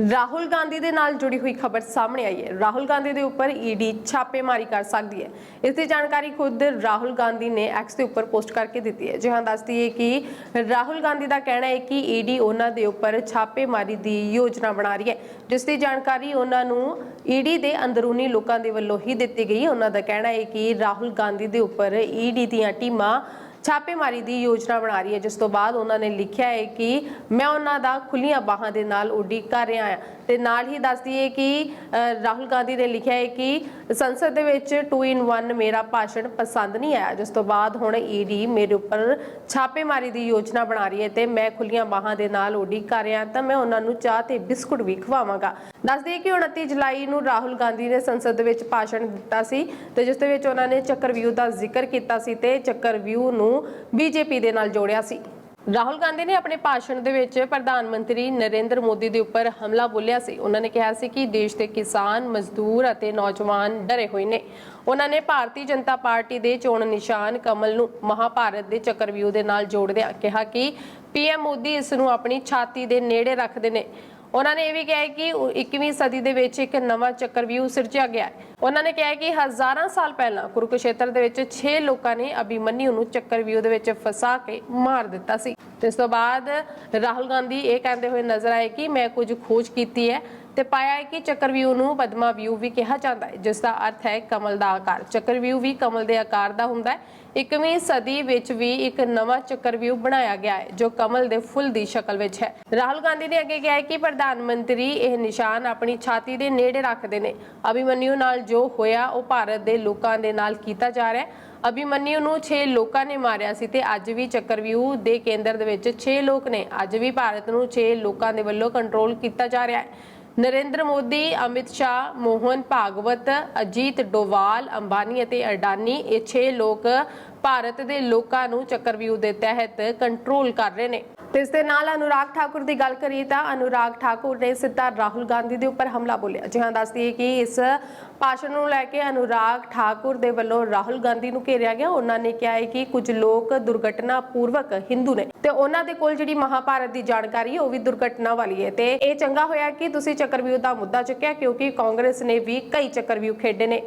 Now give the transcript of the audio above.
ਰਾਹੁਲ ਗਾਂਧੀ ਦੇ ਨਾਲ ਜੁੜੀ ਹੋਈ ਖਬਰ ਸਾਹਮਣੇ ਆਈ ਹੈ। ਰਾਹੁਲ ਗਾਂਧੀ ਦੇ ਉੱਪਰ ਈਡੀ ਛਾਪੇਮਾਰੀ ਕਰ ਸਕਦੀ ਹੈ। ਇਸ ਦੀ ਜਾਣਕਾਰੀ ਖੁਦ ਰਾਹੁਲ ਗਾਂਧੀ ਨੇ ਐਕਸ ਦੇ ਉੱਪਰ ਪੋਸਟ ਕਰਕੇ ਦਿੱਤੀ ਹੈ। ਜਿਹਾਂ ਦੱਸਦੀ ਹੈ ਕਿ ਰਾਹੁਲ ਗਾਂਧੀ ਦਾ ਕਹਿਣਾ ਹੈ ਕਿ ਈਡੀ ਉਹਨਾਂ ਦੇ ਉੱਪਰ ਛਾਪੇਮਾਰੀ ਦੀ ਯੋਜਨਾ ਬਣਾ ਰਹੀ ਹੈ। ਜਿਸ ਦੀ ਜਾਣਕਾਰੀ ਉਹਨਾਂ ਨੂੰ ਈਡੀ ਦੇ ਅੰਦਰੂਨੀ ਲੋਕਾਂ ਦੇ ਵੱਲੋਂ ਹੀ ਦਿੱਤੀ ਗਈ ਉਹਨਾਂ ਦਾ ਕਹਿਣਾ ਹੈ ਕਿ ਰਾਹੁਲ ਗਾਂਧੀ ਦੇ ਉੱਪਰ ਈਡੀ ਦੀਆਂ ਟੀਮਾਂ ਛਾਪੇਮਾਰੀ ਦੀ ਯੋਜਨਾ ਬਣਾ ਰਹੀ ਹੈ, ਜਿਸ ਤੋਂ ਬਾਅਦ ਉਹਨਾਂ ਨੇ ਲਿਖਿਆ ਹੈ ਕਿ ਮੈਂ ਉਹਨਾਂ ਦਾ ਖੁੱਲੀਆਂ ਬਾਹਾਂ ਦੇ ਨਾਲ ਉਡੀਕ ਕਰ ਰਿਹਾ ਹਾਂ। ਤੇ ਨਾਲ ਹੀ ਦੱਸਦੀ ਹੈ ਕਿ ਰਾਹੁਲ ਗਾਂਧੀ ਨੇ ਲਿਖਿਆ ਹੈ ਕਿ ਸੰਸਦ ਦੇ ਵਿੱਚ 2 ਇਨ 1 ਮੇਰਾ ਭਾਸ਼ਣ ਪਸੰਦ ਨਹੀਂ ਆਇਆ, ਜਿਸ ਤੋਂ ਬਾਅਦ ਹੁਣ ਈਡੀ ਮੇਰੇ ਉੱਪਰ ਛਾਪੇਮਾਰੀ ਦੀ ਯੋਜਨਾ ਬਣਾ ਰਹੀ ਹੈ ਤੇ ਮੈਂ ਖੁੱਲੀਆਂ ਬਾਹਾਂ ਦੇ ਨਾਲ ਉਡੀਕ ਕਰ ਰਿਹਾ ਤਾਂ ਮੈਂ ਉਹਨਾਂ ਨੂੰ ਚਾਹ ਤੇ ਬਿਸਕੁਟ ਵੀ ਖਵਾਵਾਂਗਾ। ਦੱਸਦੀ ਹੈ ਕਿ 29 ਜੁਲਾਈ ਨੂੰ ਰਾਹੁਲ ਗਾਂਧੀ ਨੇ ਸੰਸਦ ਦੇ ਵਿੱਚ ਭਾਸ਼ਣ ਦਿੱਤਾ ਸੀ ਤੇ ਜਿਸ ਦੇ ਵਿੱਚ ਉਹਨਾਂ ਨੇ ਚੱਕਰਵਿਊਹ ਦਾ ਜ਼ਿਕਰ ਕੀਤਾ ਸੀ ਤੇ ਚੱਕਰਵਿਊਹ ਨੂੰ ਬੀਜੇਪੀ ਦੇ ਨਾਲ ਜੋੜਿਆ ਸੀ। ਰਾਹੁਲ ਗਾਂਧੀ ਨੇ ਆਪਣੇ ਭਾਸ਼ਣ ਦੇ ਵਿੱਚ ਪ੍ਰਧਾਨ ਮੰਤਰੀ ਨਰਿੰਦਰ ਮੋਦੀ ਦੇ ਉੱਪਰ ਹਮਲਾ ਬੋਲਿਆ ਸੀ। ਉਹਨਾਂ ਨੇ ਕਿਹਾ ਸੀ ਕਿ ਦੇਸ਼ ਦੇ ਕਿਸਾਨ, ਮਜ਼ਦੂਰ ਅਤੇ ਨੌਜਵਾਨ ਡਰੇ ਹੋਏ ਨੇ। ਉਹਨਾਂ ਨੇ ਭਾਰਤੀ ਜਨਤਾ ਪਾਰਟੀ ਦੇ ਚੋਣ ਨਿਸ਼ਾਨ ਕਮਲ ਨੂੰ ਮਹਾਭਾਰਤ ਦੇ ਚੱਕਰਵਿਊਹ ਦੇ ਨਾਲ ਜੋੜਦਿਆਂ ਕਿਹਾ ਕਿ ਪੀਐਮ ਮੋਦੀ ਇਸ ਨੂੰ ਆਪਣੀ ਛਾਤੀ ਦੇ ਨੇੜੇ ਰੱਖਦੇ ਨੇ। ਉਹਨਾਂ ਨੇ ਇਹ ਵੀ ਕਿਹਾ ਕਿ 21ਵੀਂ ਸਦੀ ਦੇ ਵਿੱਚ ਇੱਕ ਨਵਾਂ ਚੱਕਰਵਿਊਹ ਸਿਰਜਿਆ ਗਿਆ ਉਹਨਾਂ ਨੇ ਕਿਹਾ ਕਿ ਹਜ਼ਾਰਾਂ ਸਾਲ ਪਹਿਲਾਂ ਕੁਰੂਕਸ਼ੇਤਰ ਦੇ ਵਿੱਚ 6 ਲੋਕਾਂ ਨੇ ਅਭਿਮਨਿਊ ਨੂੰ ਚੱਕਰਵਿਊਹ ਦੇ ਵਿੱਚ ਫਸਾ ਕੇ ਮਾਰ ਦਿੱਤਾ ਸੀ। ਤੇ ਇਸ ਤੋਂ ਬਾਅਦ ਰਾਹੁਲ ਗਾਂਧੀ ਇਹ ਕਹਿੰਦੇ ਹੋਏ ਨਜ਼ਰ ਆਏ ਕਿ ਮੈਂ ਕੁਝ ਖੋਜ ਕੀਤੀ ਹੈ। ਤੇ ਪਾਇਆ ਹੈ ਕਿ ਚੱਕਰਵਿਊਹ ਨੂੰ ਪਦਮਾ ਵਿਊ ਵੀ ਕਿਹਾ ਜਾਂਦਾ ਹੈ ਜਿਸ ਦਾ ਅਰਥ ਹੈ ਕਮਲ ਦਾ ਆਕਾਰ। ਚੱਕਰਵਿਊਹ ਵੀ ਕਮਲ ਦੇ ਆਕਾਰ ਦਾ ਹੁੰਦਾ ਹੈ। 21ਵੀਂ ਸਦੀ ਵਿੱਚ ਵੀ ਇੱਕ ਨਵਾਂ ਚੱਕਰਵਿਊਹ ਬਣਾਇਆ ਗਿਆ ਹੈ, ਜੋ ਕਮਲ ਦੇ ਫੁੱਲ ਦੀ ਸ਼ਕਲ ਵਿੱਚ ਹੈ। ਰਾਹੁਲ ਗਾਂਧੀ ਨੇ ਅੱਗੇ ਕਿਹਾ ਹੈ ਕਿ ਪ੍ਰਧਾਨ ਮੰਤਰੀ ਇਹ ਨਿਸ਼ਾਨ ਆਪਣੀ ਛਾਤੀ ਦੇ ਨੇੜੇ ਰੱਖਦੇ ਨੇ। ਅਭਿਮਨਿਊ ਨਾਲ ਜੋ ਹੋਇਆ, ਉਹ ਭਾਰਤ ਦੇ ਲੋਕਾਂ ਦੇ ਨਾਲ ਕੀਤਾ ਜਾ ਰਿਹਾ ਹੈ। ਅਭਿਮਨਿਊ ਨੂੰ 6 ਲੋਕਾਂ ਨੇ ਮਾਰਿਆ ਸੀ ਤੇ ਅੱਜ ਵੀ ਚੱਕਰਵਿਊ ਦੇ ਕੇਂਦਰ ਦੇ ਵਿੱਚ 6 ਲੋਕ ਨੇ। ਅੱਜ ਵੀ ਭਾਰਤ ਨੂੰ 6 ਲੋਕਾਂ ਦੇ ਵੱਲੋਂ ਕੰਟਰੋਲ ਕੀਤਾ ਜਾ ਰਿਹਾ ਹੈ। ਨਰਿੰਦਰ ਮੋਦੀ, ਅਮਿਤ ਸ਼ਾਹ, ਮੋਹਨ ਭਾਗਵਤ, ਅਜੀਤ ਡੋਵਾਲ, ਅੰਬਾਨੀ ਅਤੇ ਅਡਾਨੀ, ਇਹ 6 ਲੋਕ ਭਾਰਤ ਦੇ ਲੋਕਾਂ ਨੂੰ ਚੱਕਰਵਿਊ ਦੇ ਤਹਿਤ ਕੰਟਰੋਲ ਕਰ ਰਹੇ ਨੇ। ਤੇ ਇਸ ਦੇ ਨਾਲ ਅਨੁਰਾਗ ਠਾਕੁਰ ਦੀ ਗੱਲ ਕਰੀਏ ਤਾਂ ਅਨੁਰਾਗ ਠਾਕੁਰ ਨੇ ਸਿੱਧਾ ਰਾਹੁਲ ਗਾਂਧੀ ਦੇ ਉੱਪਰ ਹਮਲਾ ਬੋਲਿਆ। ਜਿਹਾਂ ਦੱਸਦੀ ਹੈ ਕਿ ਇਸ ਭਾਸ਼ਣ ਨੂੰ ਲੈ ਕੇ ਅਨੁਰਾਗ ਠਾਕੁਰ ਦੇ ਵੱਲੋਂ ਰਾਹੁਲ ਗਾਂਧੀ ਨੂੰ ਘੇਰਿਆ ਗਿਆ। ਉਹਨਾਂ ਨੇ ਕਿਹਾ ਹੈ ਕਿ ਕੁਝ ਲੋਕ ਦੁਰਘਟਨਾ ਪੂਰਵਕ ਹਿੰਦੂ ਨੇ ਤੇ ਉਹਨਾਂ ਦੇ ਕੋਲ ਜਿਹੜੀ ਮਹਾਭਾਰਤ ਦੀ ਜਾਣਕਾਰੀ ਉਹ ਵੀ ਦੁਰਘਟਨਾ ਵਾਲੀ ਹੈ। ਤੇ ਇਹ ਚੰਗਾ ਹੋਇਆ ਕਿ ਤੁਸੀਂ ਚੱਕਰਵਿਊਹ ਦਾ ਮੁੱਦਾ ਚੁੱਕਿਆ, ਕਿਉਂਕਿ ਕਾਂਗਰਸ ਨੇ ਵੀ ਕਈ ਚੱਕਰਵਿਊਹ ਖੇਡੇ ਨੇ।